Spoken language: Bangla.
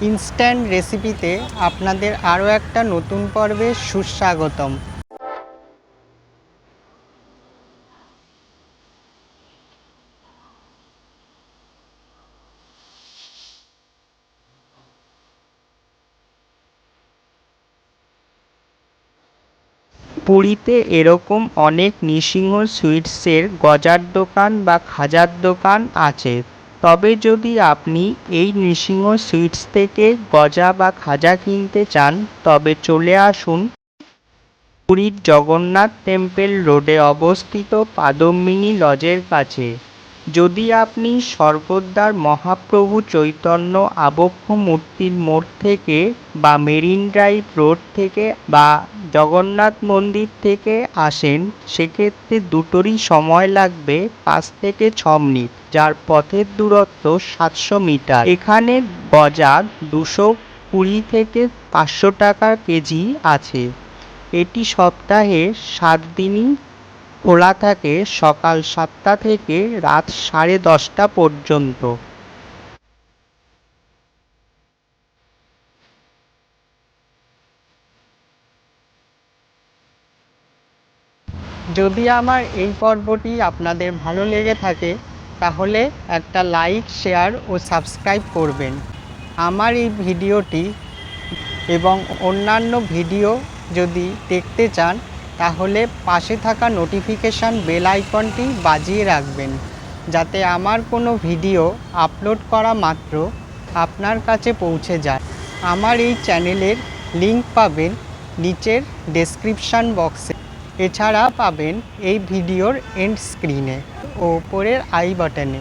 ইনস্ট্যান্ট রেসিপিতে আপনাদের আরও একটা নতুন পর্বে সুস্বাগতম। পুরীতে এরকম অনেক নৃসিংহ সুইটসের গজার দোকান বা খাজার দোকান আছে। তবে যদি আপনি এই নৃসিংহ সুইটস থেকে গজা বা খাজা কিনতে চান, তবে চলে আসুন পুরীর জগন্নাথ টেম্পেল রোডে অবস্থিত পাদমিনী লজের কাছে। যদি আপনি সর্বদার মহাপ্রভু চৈতন্য আবক্ষ মূর্তির মোড় থেকে বা মেরিন ড্রাইভ রোড থেকে বা জগন্নাথ মন্দির থেকে আসেন, সেক্ষেত্রে দুটোরই সময় লাগবে পাঁচ থেকে ছ মিনিট, যার পথের দূরত্ব সাতশো মিটার। এখানে গজা দুশো কুড়ি থেকে পাঁচশো টাকা কেজি আছে। এটি সপ্তাহে সাত দিনই খোলা থাকে, সকাল সাতটা থেকে রাত সাড়ে দশটা পর্যন্ত। যদি আমার এই পর্বটি আপনাদের ভালো লেগে থাকে, তাহলে একটা লাইক, শেয়ার ও সাবস্ক্রাইব করবেন। আমার এই ভিডিওটি এবং অন্যান্য ভিডিও যদি দেখতে চান, তাহলে পাশে থাকা নোটিফিকেশান বেল আইকনটি বাজিয়ে রাখবেন, যাতে আমার কোনো ভিডিও আপলোড করা মাত্র আপনার কাছে পৌঁছে যায়। আমার এই চ্যানেলের লিংক পাবেন নিচের ডেসক্রিপশান বক্সে। এছাড়া পাবেন এই ভিডিওর এন্ড স্ক্রিনে ওপরের আই বাটনে